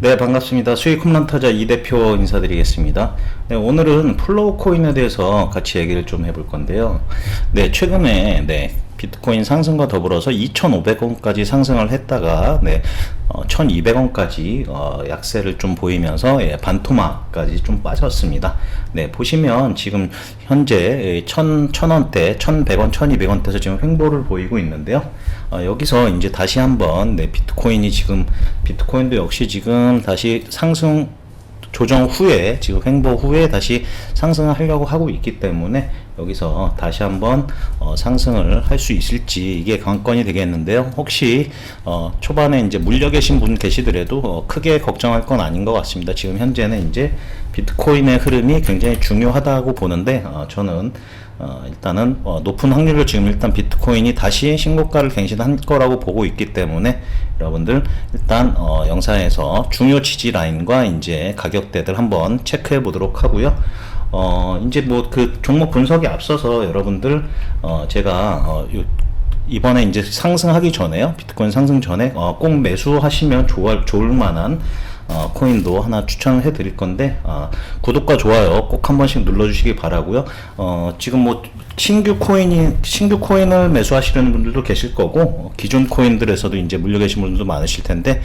네, 반갑습니다. 수익 홈런 타자 이 대표 인사드리겠습니다. 네, 오늘은 플로우 코인에 대해서 같이 얘기를 좀 해볼 건데요. 네, 최근에 네, 비트코인 상승과 더불어서 2,500원까지 상승을 했다가 네, 어, 1,200원까지 어, 약세를 좀 보이면서 예, 반토막까지 좀 빠졌습니다. 네, 보시면 지금 현재 1,000, 1,000원대, 1,100원, 1,200원대에서 지금 횡보를 보이고 있는데요. 어, 여기서 이제 다시 한번 네, 비트코인이 지금 비트코인도 역시 지금 다시 상승 조정 후에 지금 횡보 후에 다시 상승을 하려고 하고 있기 때문에 여기서 다시 한번 어, 상승을 할 수 있을지 이게 관건이 되겠는데요. 혹시 어, 초반에 이제 물려 계신 분 계시더라도 어, 크게 걱정할 건 아닌 것 같습니다. 지금 현재는 이제 비트코인의 흐름이 굉장히 중요하다고 보는데 어, 저는 어, 일단은 어, 높은 확률로 지금 일단 비트코인이 다시 신고가를 갱신할 거라고 보고 있기 때문에 여러분들 일단 어, 영상에서 중요 지지 라인과 이제 가격대들 한번 체크해 보도록 하고요. 어, 이제 뭐 그 종목 분석에 앞서서 여러분들 어, 제가 어, 요, 이번에 이제 상승하기 전에요. 비트코인 상승 전에 어, 꼭 매수하시면 좋을, 좋을 만한 어, 코인도 하나 추천을 해 드릴 건데 어, 구독과 좋아요 꼭 한 번씩 눌러 주시기 바라고요. 어, 지금 뭐 신규 코인이 신규 코인을 매수하시려는 분들도 계실 거고 어, 기존 코인들에서도 이제 물려 계신 분들도 많으실 텐데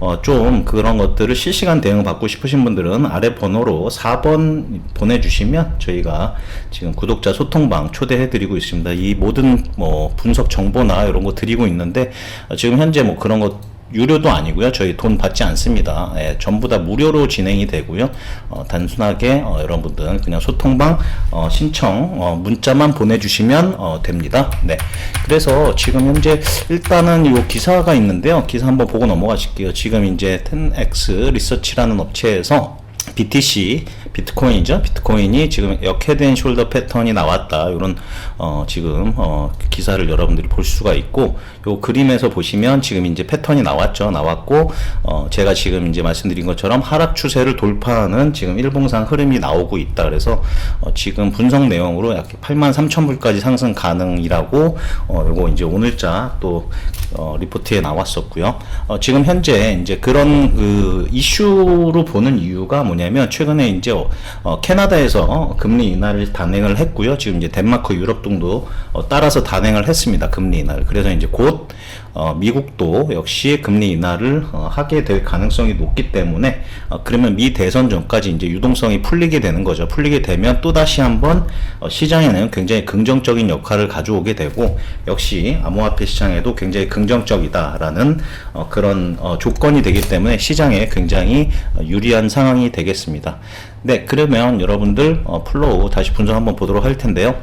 어, 좀 그런 것들을 실시간 대응 받고 싶으신 분들은 아래 번호로 4번 보내주시면 저희가 지금 구독자 소통방 초대해 드리고 있습니다. 이 모든 뭐 분석 정보나 이런 거 드리고 있는데 어, 지금 현재 뭐 그런 것 유료도 아니고요. 저희 돈 받지 않습니다. 예, 전부 다 무료로 진행이 되고요. 어, 단순하게 어, 여러분들 그냥 소통방 어, 신청 어, 문자만 보내주시면 어, 됩니다. 네. 그래서 지금 현재 일단은 이 기사가 있는데요. 기사 한번 보고 넘어가실게요. 지금 이제 10x 리서치라는 업체에서 BTC 비트코인이죠. 비트코인이 지금 역헤드앤 숄더 패턴이 나왔다. 이런 어 지금 어 기사를 여러분들이 볼 수가 있고 요 그림에서 보시면 지금 이제 패턴이 나왔죠. 나왔고 어 제가 지금 이제 말씀드린 것처럼 하락 추세를 돌파하는 지금 일봉상 흐름이 나오고 있다. 그래서 어 지금 분석 내용으로 약 8만 3천 불까지 상승 가능이라고 어 요거 이제 오늘자 또 어, 리포트에 나왔었고요. 어, 지금 현재 이제 그런 그 이슈로 보는 이유가 뭐냐 면 최근에 이제 어, 어, 캐나다에서 어, 금리 인하를 단행을 했고요. 지금 이제 덴마크, 유럽 등도 어, 따라서 단행을 했습니다. 금리 인하를. 그래서 이제 곧 어, 미국도 역시 금리 인하를 어, 하게 될 가능성이 높기 때문에 어, 그러면 미 대선 전까지 이제 유동성이 풀리게 되는 거죠. 풀리게 되면 또 다시 한번 어, 시장에는 굉장히 긍정적인 역할을 가져오게 되고 역시 암호화폐 시장에도 굉장히 긍정적이다라는 어, 그런 어, 조건이 되기 때문에 시장에 굉장히 어, 유리한 상황이 되겠습니다. 네, 그러면 여러분들 어, 플로우 다시 분석 한번 보도록 할 텐데요.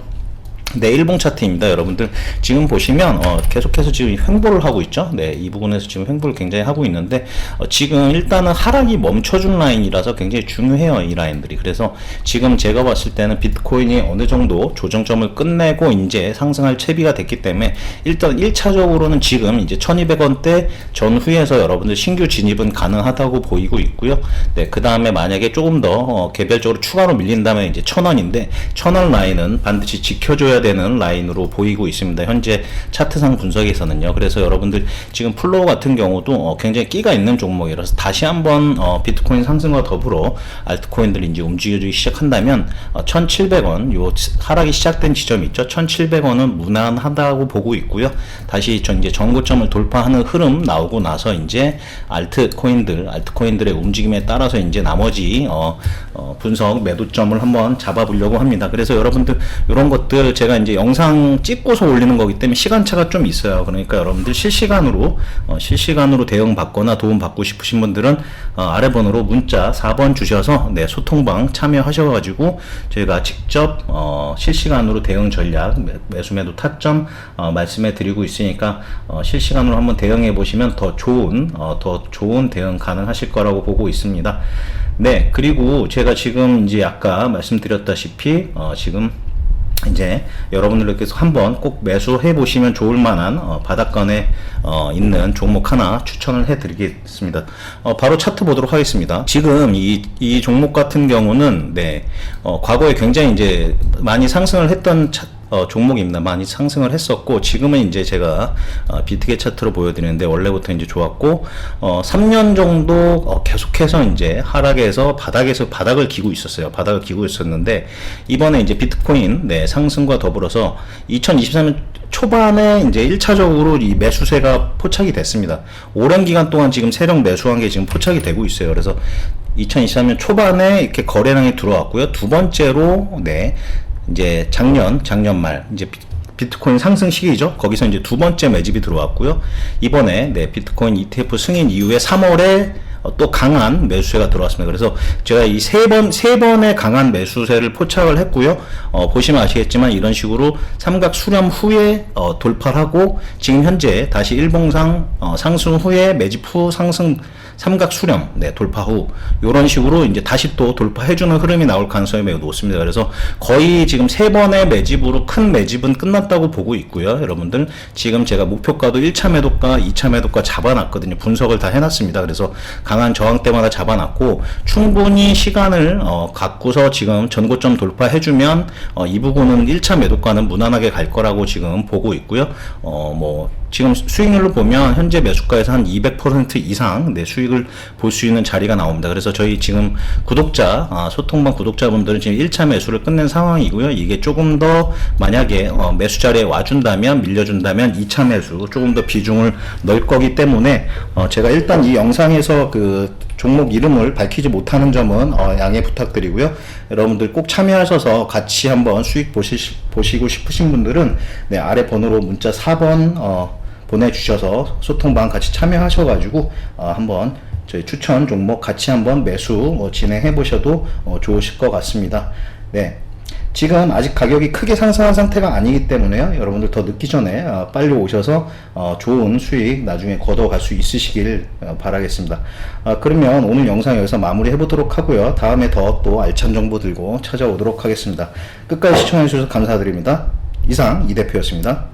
네, 일봉 차트입니다. 여러분들 지금 보시면 어, 계속해서 지금 횡보를 하고 있죠. 네, 이 부분에서 지금 횡보를 굉장히 하고 있는데 어, 지금 일단은 하락이 멈춰준 라인이라서 굉장히 중요해요. 이 라인들이. 그래서 지금 제가 봤을 때는 비트코인이 어느 정도 조정점을 끝내고 이제 상승할 채비가 됐기 때문에 일단 1차적으로는 지금 이제 1200원대 전후에서 여러분들 신규 진입은 가능하다고 보이고 있고요. 네, 그 다음에 만약에 조금 더 어, 개별적으로 추가로 밀린다면 이제 1000원인데 1000원 라인은 반드시 지켜줘야 되는 라인으로 보이고 있습니다. 현재 차트상 분석에서는요. 그래서 여러분들 지금 플로우 같은 경우도 어, 굉장히 끼가 있는 종목이라서 다시 한번 어, 비트코인 상승과 더불어 알트코인들이 이제 움직여주기 시작한다면 어, 1,700원 요 하락이 시작된 지점이 있죠. 1,700원은 무난하다고 보고 있고요. 다시 전 이제 전고점을 돌파하는 흐름 나오고 나서 이제 알트코인들 알트코인들의 움직임에 따라서 이제 나머지 어, 어, 분석 매도점을 한번 잡아보려고 합니다. 그래서 여러분들 이런 것들 제가 이제 영상 찍고서 올리는 거기 때문에 시간차가 좀 있어요. 그러니까 여러분들 실시간으로 어, 실시간으로 대응 받거나 도움 받고 싶으신 분들은 어, 아래 번호로 문자 4번 주셔서 네, 소통방 참여하셔가지고 저희가 직접 어, 실시간으로 대응 전략 매- 매수 매도 타점 어, 말씀해 드리고 있으니까 어, 실시간으로 한번 대응해 보시면 더 좋은 어, 더 좋은 대응 가능하실 거라고 보고 있습니다. 네 그리고 제가 지금 이제 아까 말씀드렸다시피 어, 지금 이제 여러분들께서 한번 꼭 매수해 보시면 좋을 만한 어, 바닥권에 어, 있는 종목 하나 추천을 해 드리겠습니다. 어, 바로 차트 보도록 하겠습니다. 지금 이, 이 종목 같은 경우는 네, 어, 과거에 굉장히 이제 많이 상승을 했던 차, 어, 종목입니다. 많이 상승을 했었고 지금은 이제 제가 어, 비트게 차트로 보여드리는데 원래부터 이제 좋았고 어, 3년 정도 어, 계속해서 이제 하락에서 바닥에서 바닥을 기고 있었어요. 바닥을 기고 있었는데 이번에 이제 비트코인 네, 상승과 더불어서 2023년 초반에 이제 1차적으로 이 매수세가 포착이 됐습니다. 오랜 기간 동안 지금 세력 매수한 게 지금 포착이 되고 있어요. 그래서 2023년 초반에 이렇게 거래량이 들어왔고요. 두 번째로 네 이제 작년 작년 말 이제 비- 비트코인 상승 시기죠. 거기서 이제 두 번째 매집이 들어왔고요. 이번에 네 비트코인 ETF 승인 이후에 3월에 어, 또 강한 매수세가 들어왔습니다. 그래서 제가 이 세 번, 세 번의 강한 매수세를 포착을 했고요. 어, 보시면 아시겠지만 이런 식으로 삼각 수렴 후에 어, 돌파를 하고 지금 현재 다시 일봉상 어, 상승 후에 매집 후 상승 삼각 수렴 네, 돌파 후 이런 식으로 이제 다시 또 돌파해주는 흐름이 나올 가능성이 매우 높습니다. 그래서 거의 지금 세 번의 매집으로 큰 매집은 끝났다고 보고 있고요. 여러분들 지금 제가 목표가도 1차 매도가, 2차 매도가 잡아놨거든요. 분석을 다 해놨습니다. 그래서 강한 저항 때마다 잡아놨고 충분히 시간을 어, 갖고서 지금 전고점 돌파해주면 어, 이 부분은 1차 매도가는 무난하게 갈 거라고 지금 보고 있고요. 어, 뭐 지금 수익률로 보면 현재 매수가에서 한 200% 이상 네, 수익을 볼 수 있는 자리가 나옵니다. 그래서 저희 지금 구독자 아, 소통방 구독자분들은 지금 1차 매수를 끝낸 상황이고요. 이게 조금 더 만약에 어, 매수 자리에 와준다면 밀려준다면 2차 매수 조금 더 비중을 넣을 거기 때문에 어, 제가 일단 이 영상에서 그 종목 이름을 밝히지 못하는 점은 어, 양해 부탁드리고요. 여러분들 꼭 참여하셔서 같이 한번 수익 보시, 보시고 싶으신 분들은 네, 아래 번호로 문자 4번 어, 보내주셔서 소통방 같이 참여하셔가지고 어, 한번 저희 추천 종목 같이 한번 매수 어, 진행해 보셔도 어, 좋으실 것 같습니다. 네. 지금 아직 가격이 크게 상승한 상태가 아니기 때문에요. 여러분들 더 늦기 전에 어, 빨리 오셔서 어, 좋은 수익 나중에 걷어갈 수 있으시길 어, 바라겠습니다. 아, 그러면 오늘 영상 여기서 마무리 해 보도록 하고요. 다음에 더 또 알찬 정보 들고 찾아오도록 하겠습니다. 끝까지 시청해 주셔서 감사드립니다. 이상 이 대표였습니다.